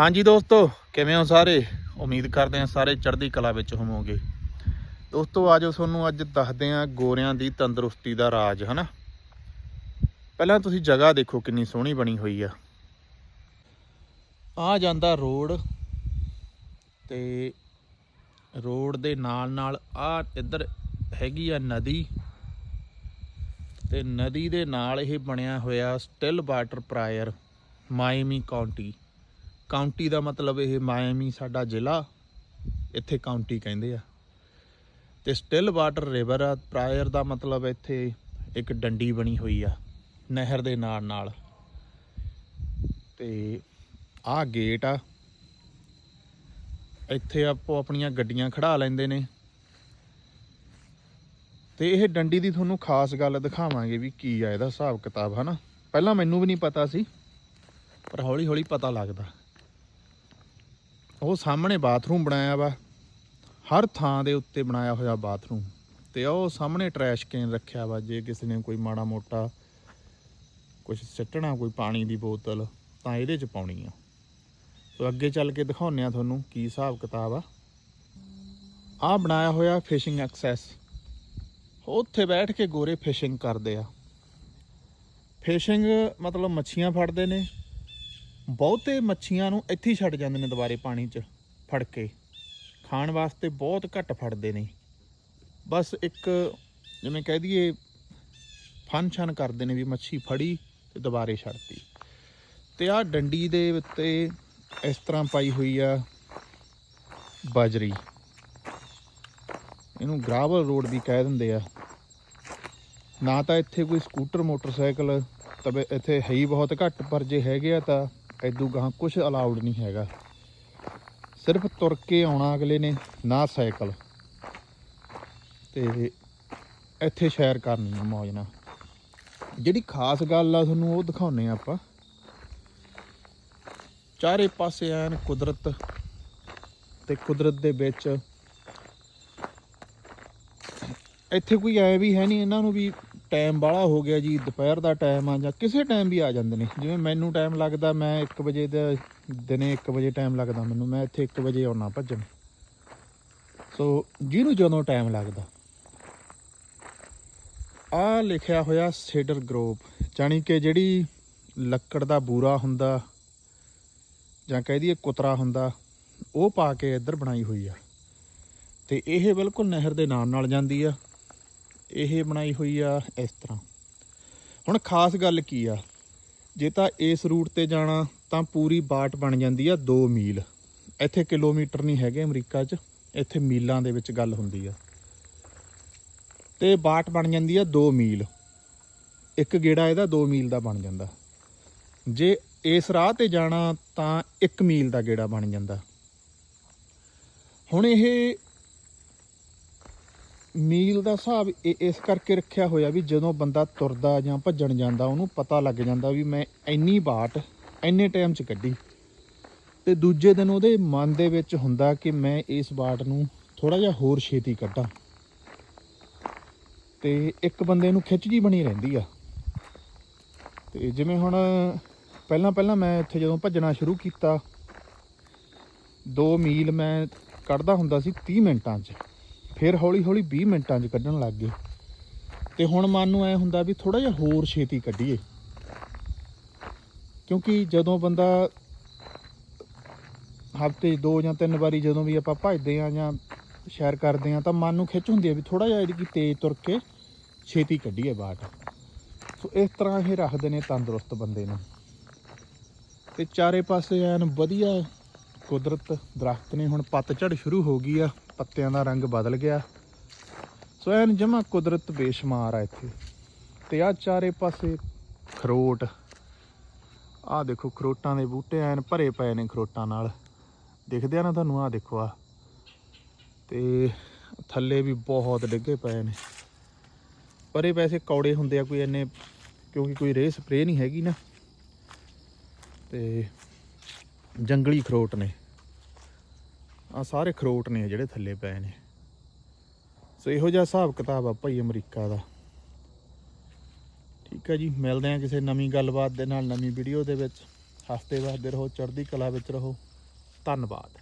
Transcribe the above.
ਹਾਂਜੀ ਦੋਸਤੋ, ਕਿਵੇਂ ਹੋ ਸਾਰੇ? ਉਮੀਦ ਕਰਦੇ ਹਾਂ ਸਾਰੇ ਚੜ੍ਹਦੀ ਕਲਾ ਵਿੱਚ ਹੋਵੋਗੇ। ਦੋਸਤੋ ਆਜੋ ਤੁਹਾਨੂੰ ਅੱਜ ਦੱਸਦੇ ਹਾਂ ਗੋਰਿਆਂ ਦੀ ਤੰਦਰੁਸਤੀ ਦਾ ਰਾਜ, ਹਨਾ? ਪਹਿਲਾਂ ਤੁਸੀਂ ਜਗ੍ਹਾ ਦੇਖੋ ਕਿੰਨੀ ਸੋਹਣੀ ਬਣੀ ਹੋਈ ਆ। ਆ ਜਾਂਦਾ ਰੋਡ ਤੇ ਰੋਡ ਦੇ ਨਾਲ ਨਾਲ ਆ ਇੱਧਰ ਹੈਗੀ ਆ ਨਦੀ ਤੇ ਨਦੀ ਦੇ ਨਾਲ ਇਹ ਬਣਿਆ ਹੋਇਆ still water prairie Miami county. County ਦਾ ਮਤਲਬ ਇਹ ਮਾਇਆਮੀ ਸਾਡਾ ਜ਼ਿਲ੍ਹਾ, ਇੱਥੇ ਕਾਉਂਟੀ ਕਹਿੰਦੇ ਆ। ਤੇ ਸਟਿਲ ਵਾਟਰ ਰਿਵਰ ਆ, ਪ੍ਰਾਇਰ ਦਾ ਮਤਲਬ ਇੱਥੇ ਇੱਕ ਡੰਡੀ ਬਣੀ ਹੋਈ ਆ, ਨਹਿਰ ਦੇ ਨਾਲ ਨਾਲ। ਤੇ ਆਹ ਗੇਟ ਆ। ਇੱਥੇ ਆਪੋ ਆਪਣੀਆਂ ਗੱਡੀਆਂ ਖੜਾ ਲੈਂਦੇ ਨੇ। ਤੇ ਇਹ ਡੰਡੀ ਦੀ ਤੁਹਾਨੂੰ ਖਾਸ ਗੱਲ ਦਿਖਾਵਾਂਗੇ ਵੀ ਕੀ ਆ, ਇਹਦਾ ਹਿਸਾਬ ਕਿਤਾਬ, ਹਨਾ? ਪਹਿਲਾਂ ਮੈਨੂੰ ਵੀ ਨਹੀਂ ਪਤਾ ਸੀ, ਪਰ ਹੌਲੀ ਹੌਲੀ ਪਤਾ ਲੱਗਦਾ। ਉਹ ਸਾਹਮਣੇ ਬਾਥਰੂਮ ਬਣਾਇਆ ਵਾ। ਹਰ ਥਾਂ ਦੇ ਉੱਤੇ ਬਣਾਇਆ ਹੋਇਆ ਬਾਥਰੂਮ। ਤੇ ਉਹ ਸਾਹਮਣੇ ਟਰੈਸ਼ ਕੈਨ ਰੱਖਿਆ ਵਾ, ਜੇ ਕਿਸੇ ਨੇ ਕੋਈ ਮਾੜਾ ਮੋਟਾ ਕੁਝ ਸਿੱਟਣਾ, ਕੋਈ ਪਾਣੀ ਦੀ ਬੋਤਲ, ਤਾਂ ਇਹਦੇ 'ਚ ਪਾਉਣੀ ਆ। ਸੋ ਅੱਗੇ ਚੱਲ ਕੇ ਦਿਖਾਉਂਦੇ ਆ ਤੁਹਾਨੂੰ ਕੀ ਹਿਸਾਬ ਕਿਤਾਬ ਆ। ਆ ਬਣਾਇਆ ਹੋਇਆ ਫਿਸ਼ਿੰਗ ਐਕਸੈਸ ਉੱਥੇ ਬੈਠ ਕੇ ਗੋਰੇ ਫਿਸ਼ਿੰਗ ਕਰਦੇ ਆ। ਫਿਸ਼ਿੰਗ ਮਤਲਬ ਮੱਛੀਆਂ ਫੜਦੇ ਨੇ। ਬਹੁਤੇ ਮੱਛੀਆਂ ਨੂੰ ਇੱਥੇ ਹੀ ਛੱਡ ਜਾਂਦੇ ਨੇ ਦੁਬਾਰੇ ਪਾਣੀ 'ਚ ਫੜ ਕੇ। ਖਾਣ ਵਾਸਤੇ ਬਹੁਤ ਘੱਟ ਫੜਦੇ ਨੇ। ਬਸ ਇੱਕ ਜਿਵੇਂ ਕਹਿ ਦਈਏ ਫਨ ਛਨ ਕਰਦੇ ਨੇ ਵੀ ਮੱਛੀ ਫੜੀ ਤੇ ਦੁਬਾਰੇ ਛੱਡਤੀ। ਤੇ ਆਹ ਡੰਡੀ ਦੇ ਉੱਤੇ ਇਸ ਤਰ੍ਹਾਂ ਪਾਈ ਹੋਈ ਆ ਬਾਜਰੀ। ਇਹਨੂੰ ਗਰਾਵਲ ਰੋਡ ਵੀ ਕਹਿ ਦਿੰਦੇ ਆ। ਨਾ ਤਾਂ ਇੱਥੇ ਕੋਈ ਸਕੂਟਰ, ਮੋਟਰਸਾਈਕਲ, ਤਵੇ ਇੱਥੇ ਹੈ ਹੀ ਬਹੁਤ ਘੱਟ, ਪਰ ਜੇ ਹੈਗੇ ਆ ਤਾਂ ਐਦੂ ਗਾਂ ਕੁਝ ਅਲਾਉਡ ਨਹੀਂ ਹੈਗਾ। ਸਿਰਫ ਤੁਰ ਕੇ ਆਉਣਾ ਅਗਲੇ ਨੇ, ਨਾ ਸਾਈਕਲ। ਤੇ ਇੱਥੇ ਸ਼ੇਅਰ ਕਰਨੀ ਆ ਮੌਜ ਨਾਲ। ਜਿਹੜੀ ਖਾਸ ਗੱਲ ਆ ਤੁਹਾਨੂੰ ਉਹ ਦਿਖਾਉਨੇ ਆ ਆਪਾਂ। ਚਾਰੇ ਪਾਸੇ ਐਨ ਕੁਦਰਤ ਤੇ ਕੁਦਰਤ ਦੇ ਵਿੱਚ। ਇੱਥੇ ਕੋਈ ਐ ਵੀ ਹੈ ਨਹੀਂ ਇਹਨਾਂ ਨੂੰ ਵੀ ਟਾਈਮ ਬਾਹਲਾ ਹੋ ਗਿਆ ਜੀ, ਦੁਪਹਿਰ ਦਾ ਟਾਈਮ ਆ ਜਾਂ ਕਿਸੇ ਟਾਈਮ ਵੀ ਆ ਜਾਂਦੇ ਨੇ। ਜਿਵੇਂ ਮੈਨੂੰ ਟਾਈਮ ਲੱਗਦਾ, ਮੈਂ 1 ਵਜੇ ਦੇ ਦਿਨੇ 1 ਵਜੇ ਟਾਈਮ ਲੱਗਦਾ ਮੈਨੂੰ, ਮੈਂ ਇੱਥੇ 1 ਵਜੇ ਆਉਣਾ ਭੱਜਣ। ਸੋ ਜਿਹਨੂੰ ਜਦੋਂ ਟਾਈਮ ਲੱਗਦਾ। ਆ ਲਿਖਿਆ ਹੋਇਆ ਸੇਡਰ ਗਰੋਵ ਜਾਣੀ ਕਿ ਜਿਹੜੀ ਲੱਕੜ ਦਾ ਬੂਰਾ ਹੁੰਦਾ, ਜਾਂ ਕਹਿ ਦਈਏ ਕੁਤਰਾ ਹੁੰਦਾ, ਉਹ ਪਾ ਕੇ ਇੱਧਰ ਬਣਾਈ ਹੋਈ ਆ। ਤੇ ਇਹ ਬਿਲਕੁਲ ਨਹਿਰ ਦੇ ਨਾਲ ਨਾਲ ਜਾਂਦੀ ਆ। ਇਹ ਬਣਾਈ ਹੋਈ ਆ ਇਸ ਤਰ੍ਹਾਂ। ਹੁਣ ਖਾਸ ਗੱਲ ਕੀ ਆ? ਜੇ ਤਾਂ ਇਸ ਰੂਟ ਤੇ ਜਾਣਾ, ਤਾਂ ਪੂਰੀ ਬਾਟ ਬਣ ਜਾਂਦੀ ਆ 2 ਮੀਲ। ਇੱਥੇ ਕਿਲੋਮੀਟਰ ਨਹੀਂ ਹੈਗੇ ਅਮਰੀਕਾ 'ਚ, ਇੱਥੇ ਮੀਲਾਂ ਦੇ ਵਿੱਚ ਗੱਲ ਹੁੰਦੀ ਆ। ਤੇ ਬਾਟ ਬਣ ਜਾਂਦੀ ਆ 2 ਮੀਲ। ਇੱਕ ਗੇੜਾ ਇਹਦਾ 2 ਮੀਲ ਦਾ ਬਣ ਜਾਂਦਾ। ਜੇ ਇਸ ਰਾਹ ਤੇ ਜਾਣਾ, ਤਾਂ 1 ਮੀਲ ਦਾ ਗੇੜਾ ਬਣ ਜਾਂਦਾ। ਹੁਣ ਇਹ ਮੀਲ ਦਾ ਹਿਸਾਬ ਇਸ ਕਰਕੇ ਰੱਖਿਆ ਹੋਇਆ ਵੀ ਜਦੋਂ ਬੰਦਾ ਤੁਰਦਾ ਜਾਂ ਭੱਜਣ ਜਾਂਦਾ, ਉਹਨੂੰ ਪਤਾ ਲੱਗ ਜਾਂਦਾ ਵੀ ਮੈਂ ਇੰਨੀ ਬਾਟ, ਇੰਨੇ ਟਾਈਮ 'ਚ ਕੱਢੀ। ਤੇ ਦੂਜੇ ਦਿਨ ਉਹਦੇ ਮਨ ਦੇ ਵਿੱਚ ਹੁੰਦਾ ਕਿ ਮੈਂ ਇਸ ਬਾਟ ਨੂੰ ਥੋੜਾ ਜਿਹਾ ਹੋਰ ਛੇਤੀ ਕੱਢਾਂ। ਤੇ ਇੱਕ ਬੰਦੇ ਨੂੰ ਖਿੱਚ ਜੀ ਬਣੀ ਰਹਿੰਦੀ ਆ। ਤੇ ਜਿਵੇਂ ਹੁਣ ਪਹਿਲਾਂ ਪਹਿਲਾਂ ਮੈਂ ਇੱਥੇ ਜਦੋਂ ਭੱਜਣਾ ਸ਼ੁਰੂ ਕੀਤਾ 2 ਮੀਲ ਮੈਂ ਕੱਢਦਾ ਹੁੰਦਾ ਸੀ 30 ਮਿੰਟਾਂ 'ਚ। ਫਿਰ ਹੌਲੀ ਹੌਲੀ 20 ਮਿੰਟਾਂ 'ਚ ਕੱਢਣ ਲੱਗ ਗਏ। ਤੇ ਹੁਣ ਮਨ ਨੂੰ ਐ ਹੁੰਦਾ ਵੀ ਥੋੜਾ ਜਿਹਾ ਹੋਰ ਛੇਤੀ ਕੱਢੀਏ। ਕਿਉਂਕਿ ਜਦੋਂ ਬੰਦਾ ਹਫ਼ਤੇ ਦੋ ਜਾਂ ਤਿੰਨ ਵਾਰੀ ਜਦੋਂ ਵੀ ਆਪਾਂ ਭੱਜਦੇ ਆ ਜਾਂ ਸ਼ੈਰ ਕਰਦੇ ਆ ਤਾਂ ਮਨ ਨੂੰ ਖਿੱਚ ਹੁੰਦੀ ਹੈ ਵੀ ਥੋੜਾ ਜਿਹਾ ਇਹਦੀ ਤੇਜ਼ ਤੁਰ ਕੇ ਛੇਤੀ ਕੱਢੀਏ ਬਾਟ। ਸੋ ਇਸ ਤਰ੍ਹਾਂ ਇਹ ਰੱਖਦੇ ਨੇ ਤੰਦਰੁਸਤ ਬੰਦੇ ਨੂੰ। ਤੇ ਚਾਰੇ ਪਾਸੇ ਐਨ ਵਧੀਆ ਕੁਦਰਤ ਦਰਖਤ ਨੇ, ਹੁਣ ਪੱਤਝੜ ਸ਼ੁਰੂ ਹੋ ਗਈ ਆ। ਪੱਤਿਆਂ ਦਾ ਰੰਗ ਬਦਲ ਗਿਆ। ਸੋ ਐਨ ਜਮਾ ਕੁਦਰਤ ਬੇਸ਼ੁਮਾਰ ਆ ਇੱਥੇ। ਤੇ ਆ ਚਾਰੇ ਪਾਸੇ ਖਰੋਟ। ਆ ਦੇਖੋ ਖਰੋਟਾਂ ਦੇ ਬੂਟੇ ਐਨ ਭਰੇ ਪਏ ਨੇ ਖਰੋਟਾਂ ਨਾਲ। ਦਿਖਦੇ ਆ ਨਾ ਤੁਹਾਨੂੰ ਆ ਦੇਖੋ ਆ ਤੇ ਥੱਲੇ ਵੀ ਬਹੁਤ ਡਿੱਗੇ ਪਏ ਨੇ। ਪਰ ਇਹ ਵੈਸੇ ਕੌੜੇ ਹੁੰਦੇ ਆ, ਕੋਈ ਇੰਨੇ, ਕਿਉਂਕਿ ਕੋਈ ਰੇਹ ਸਪਰੇ ਨਹੀਂ ਹੈਗੀ ਨਾ। ਤੇ ਜੰਗਲੀ ਖਰੋਟ ਨੇ। ਆ ਸਾਰੇ ਖਰੋਟ ਨੇ ਜਿਹੜੇ ਥੱਲੇ ਪਏ ਨੇ। ਸੋ ਇਹੋ ਜਿਹਾ ਹਿਸਾਬ ਕਿਤਾਬ ਆ ਭਾਈ ਅਮਰੀਕਾ ਦਾ। ਠੀਕ ਹੈ ਜੀ, ਮਿਲਦੇ ਆ ਕਿਸੇ ਨਵੀਂ ਗੱਲਬਾਤ ਦੇ ਨਾਲ ਨਵੀਂ ਵੀਡੀਓ ਦੇ ਵਿੱਚ। ਹੱਸਦੇ ਵਸਦੇ ਰਹੋ, ਚੜ੍ਹਦੀ ਕਲਾ ਵਿੱਚ ਰਹੋ। ਧੰਨਵਾਦ।